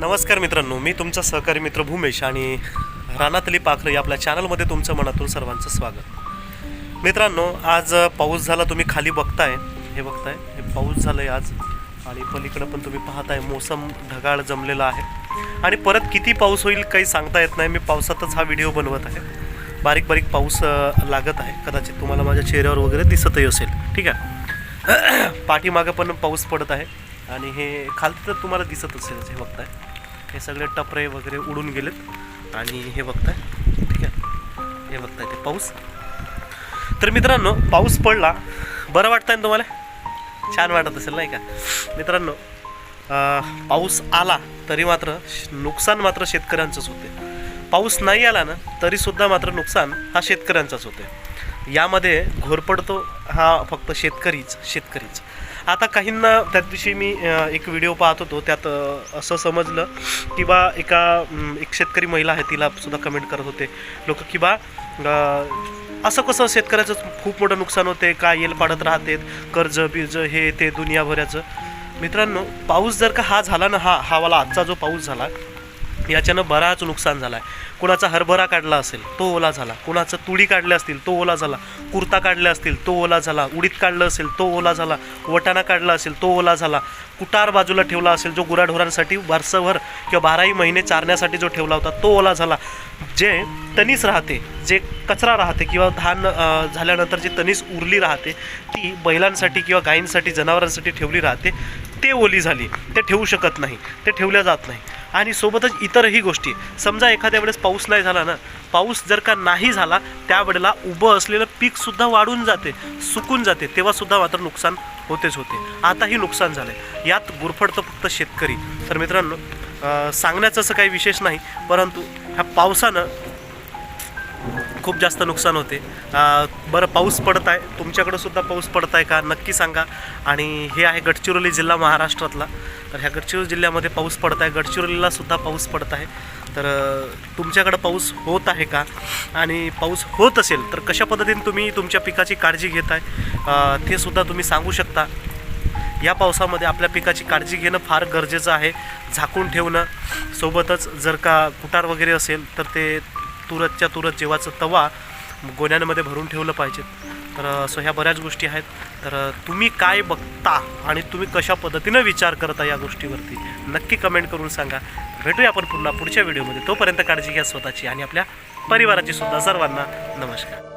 नमस्कार मित्रांनो मी तुमचा सहकारी मित्र भूमेश आणि रानातली पाखरं या आपल्या चॅनलमध्ये तुमचं मनातून सर्वांचं स्वागत. मित्रांनो आज पाऊस झाला तुम्ही खाली बघताय हे बघताय हे पाऊस झालं आहे आज आणि पलीकडं पण तुम्ही पाहताय मोसम ढगाळ जमलेला आहे. आणि परत किती पाऊस होईल काही सांगता येत नाही मी पावसातच हा व्हिडिओ बनवत आहे. बारीक बारीक पाऊस लागत आहे कदाचित तुम्हाला माझ्या चेहऱ्यावर वगैरे दिसतही असेल ठीक आहे? पाठीमागं पण पाऊस पडत आहे. आणि हे खालती तर तुम्हाला दिसत असेल हे बघताय. हे सगळे टपरे वगैरे उडून गेलेत. आणि हे बघताय ठीक आहे. हे बघताय ते पाऊस. तर मित्रांनो पाऊस पडला. बरं वाटतंय ना तुम्हाला? छान वाटत असेल नाही का? मित्रांनो पाऊस आला तरी मात्र श- नुकसान मात्र शेतकऱ्यांचंच होते. पाऊस नाही आला ना तरीसुद्धा मात्र नुकसान हा शेतकऱ्यांचाच होते. यामध्ये घोरपडतो हा फक्त शेतकरीच शेतकरीच. आता काहींना त्या दिवशी मी एक व्हिडिओ पाहत होतो त्यात असं समजलं की बा एका एक शेतकरी महिला आहे तिला सुद्धा कमेंट करत होते. लोक की बा असं कसं शेतकऱ्याचं खूप मोठं नुकसान होते काय येल पाडत राहते कर्ज बिर्ज हे ते दुनियाभराचं. मित्रांनो पाऊस जर का हा झाला ना हा हा वाला आजचा जो पाऊस झाला याच्यानं बराच नुकसान झाला आहे कुणाचा हरभरा काढला असेल तो ओला झाला. कुणाचं तुळी काढले असतील तो ओला झाला. कुर्ता काढले असतील तो ओला झाला. उडीद काढलं असेल तो ओला झाला. वटाणा काढला असेल तो ओला झाला. कुटार बाजूला ठेवला असेल जो गुराढोरांसाठी वर्षभर किंवा बाराही महिने चारण्यासाठी जो ठेवला होता तो ओला झाला. जे तणीस राहते जे कचरा राहते किंवा धान झाल्यानंतर जी तणीस उरली राहते ती बैलांसाठी किंवा गायींसाठी जनावरांसाठी ठेवली राहते ते ओली झाली. ते ठेवू शकत नाही. ते ठेवल्या जात नाही. आणि सोबतच इतरही गोष्टी. समजा एखाद्या वेळेस पाऊस नाही झाला ना पाऊस जर का नाही झाला त्यावेळेला उभं असलेलं पीकसुद्धा वाढून जाते सुकून जाते. तेव्हासुद्धा मात्र नुकसान होतेच होते. आताही नुकसान झालं आहे यात गुरफडतं फक्त शेतकरी. तर मित्रांनो सांगण्याचं असं काही विशेष नाही परंतु ह्या पावसानं खूप जास्त नुकसान होते. बरं पाऊस पडत आहे तुमच्याकडं सुद्धा पाऊस पडत आहे का? नक्की सांगा. आणि हे आहे गडचिरोली जिल्हा महाराष्ट्रातला. तर ह्या गडचिरोली जिल्ह्यामध्ये पाऊस पडत आहे गडचिरोलीला सुद्धा पाऊस पडत आहे तर तुमच्याकडं पाऊस होत आहे का? आणि पाऊस होत असेल तर कशा पद्धतीने तुम्ही तुमच्या पिकाची काळजी घेत आहे ते सुद्धा तुम्ही सांगू शकता. या पावसामध्ये आपल्या पिकाची काळजी घेणं फार गरजेचं आहे. झाकून ठेवणं. सोबतच जर का कुटार वगैरे असेल तर ते तुरतच्या तुरत जेवाचं तवा गोण्यांमध्ये भरून ठेवलं पाहिजे. तर असं ह्या बऱ्याच गोष्टी आहेत. तर तुम्ही काय बघता आणि तुम्ही कशा पद्धतीनं विचार करता या गोष्टीवरती? नक्की कमेंट करून सांगा. भेटूया आपण पुन्हा पुढच्या व्हिडिओमध्ये. तोपर्यंत काळजी घ्या स्वतःची आणि आपल्या परिवाराची सुद्धा. सर्वांना नमस्कार.